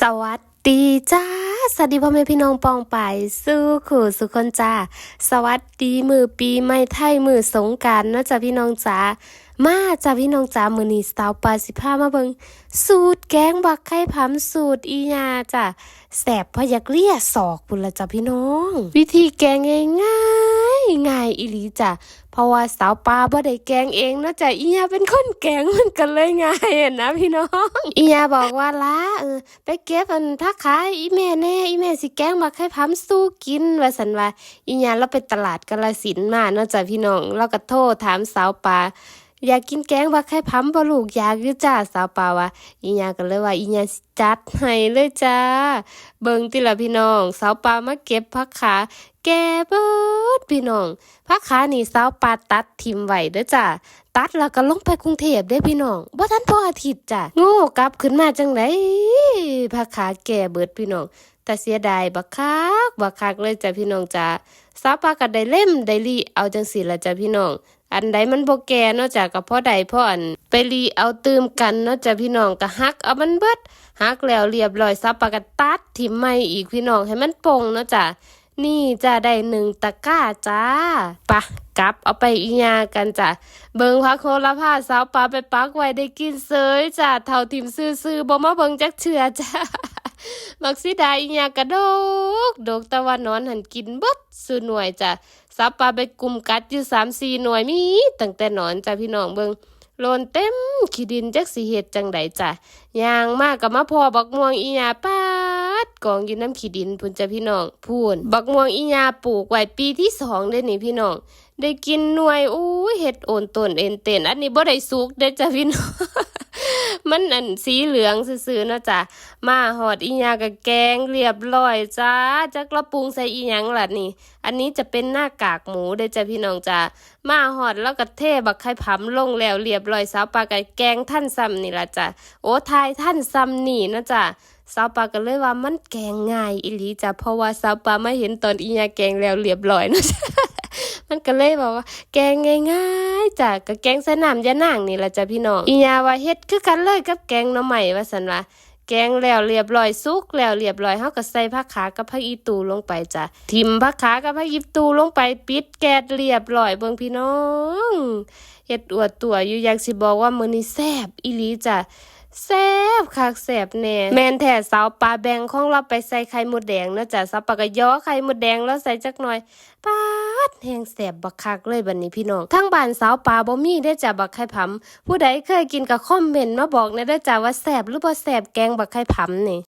สวัสดีจ้า สวัสดีพ่อแม่พี่น้องปองไปสู้ขู่สุคนจ้า สวัสดีมือปีใหม่ไทยมือสงการเนาะจ้าพี่น้องจ้า มาจ้าพี่น้องจ้ามือนี้สาวปลาสิพามาเบิงสูตรแกงบักไข่ผำสูตรอียาจ้าแสบพยักเลียศอกพุ่นละจ้าพี่น้อง วิธีแกงง่ายๆง่ายอีหลีจ้าเพราะว่าสาวปลาบ่ได้แกงเองเนาะจ้ะอียาเป็นคนแกงมันกันเลยง่ายนะพี่น้องอียาบอกว่าล้าเออไปเก็บอันทักขายอีแม่แน่อีแม่สิแกงบักให้พัมสู้กินว่าสันว่าอียาเราไปตลาดกาลสินมาเนาะจ้ะพี่น้องเราก็โทรถามสาวปลา อยากกินแกงบักไข่พัมบ่ลูกอยากอยู่จ้าสาวปาว่าอียาก็เลยว่าอียาจัดให้เลยจ้า เบิ่งติละพี่น้อง สาวปามาเก็บผักขาแกเบิดพี่น้องผักขานี่สาวปาตัดทิมไว้เด้อจ้าตัดแล้วก็ลงไปกรุงเทพเด้พี่น้องบ่ทันพออาทิตย์จ้ะโง่กลับขึ้นมาจังไดผักขาแก่เบิดพี่น้องแต่เสียดายบักคักบักคักเลยจ้ะพี่น้องจ้าสาวปาก็ได้เล่มได้รีเอาจังสิละจ้ะพี่น้อง อันใดมันบ่แก่เนาะจ้ะก็เพราะใดพราะอันไปรีเอาตืมกันเนาะจ้ะพี่น้องก็ฮักเอามันเบิดฮักแล้วเรียบร้อยสาวปลาก็ตัดทิมใหม่อีกพี่น้องให้มันปงเนาะจ้ะนี่จะได้หนึ่งตะกร้าจ้าปะกลับเอาไปอีญากันจ้ะเบิงพักโคลาผ้าสาวปลาไปปักไว้ได้กินเสยจ้ะเท่าทิมซื่อๆบ่มาเบิงจักเชือจ้ะ มักสิดาอีญากระโดกโดกตะวันนอนหันกินเบิดสุหน่วยจ้ะสาวปลาไปกลุ่มกัดอยู่สามสี่หน่วยมีตั้งแต่นอนจ้ะพี่น้องเบิงโลนเต็มขี้ดินจักสิเฮ็ดจังใดจ้ะยางมากกับมาพอบักม่วงอีญาปาดกองอยู่น้ำขี้ดินพุ่นจ้ะพี่น้องพูนบักม่วงอีญาปลูกไว้ปีที่สองเด้นี่พี่น้องได้กินหน่วยอู้เห็ดโอนต้นเอ็นเต็นอันนี้บ่ได้สุกเด้จ้ะพี่น้อง มันอันสีเหลืองซื่อๆเนาะจ้ะมาหอดอีหยากะแกงเรียบร้อยจ้าจักระปรุงใส่อีหยังล่ะนี่ อันนี้จะเป็นหน้ากากหมูเด้จ้ะพี่น้องจ้ามาหอดแล้วก็เทบักไข่ผำลงแล้วเรียบร้อยสาวปลากะแกงท่านซ้ำนี่ล่ะจ้ะโอ้ทายท่านซ้ำนี่นะจ้ะสาวปลาก็เลยว่ามันแกงง่ายอีหลีจ้ะเพราะว่าสาวปลาไม่เห็นตอนอีหยาแกงแล้วเรียบร้อยเนาะ มันก็เลยบอกว่า แกงง่ายๆจ้ะก็แกงสน้ำยะนางนี่ละจ้ะพี่น้องอีหยาว่าเฮ็ดคือกันเลยกับแกงหน่อไม้ว่าซั่นว่าแกงแล้วเรียบร้อยสุกแล้วเรียบร้อยเฮาก็ใส่ผักขากับผักอีตูลงไปจ้ะทิมผักขากับผักอีตูลงไปปิดแก๊สเรียบร้อยเบิ่งพี่น้องเฮ็ดอวดตัวอยู่อยากสิบอกว่ามื้อนี้แซ่บอีหลีจ้ะแซบคักแซบแน่แมนแท้สาวปลาแบงของเราไปใส่ไข่หมดแดงเนาะจ้ะสาวปลาก็ย่อไข่หมดแดงแล้วใส่จักหน่อยปา ดแห้งแสบบักคักเลยบัดนี้พี่น้องทั้งบ้านสาวปลาบ่มีได้จ้ะบักไข่ผำผู้ใดเคยกินก็คอมเมนต์มาบอกในะเด้จ้ะว่าแสบหรือบ่แสบแกงบักไข่ผำนี่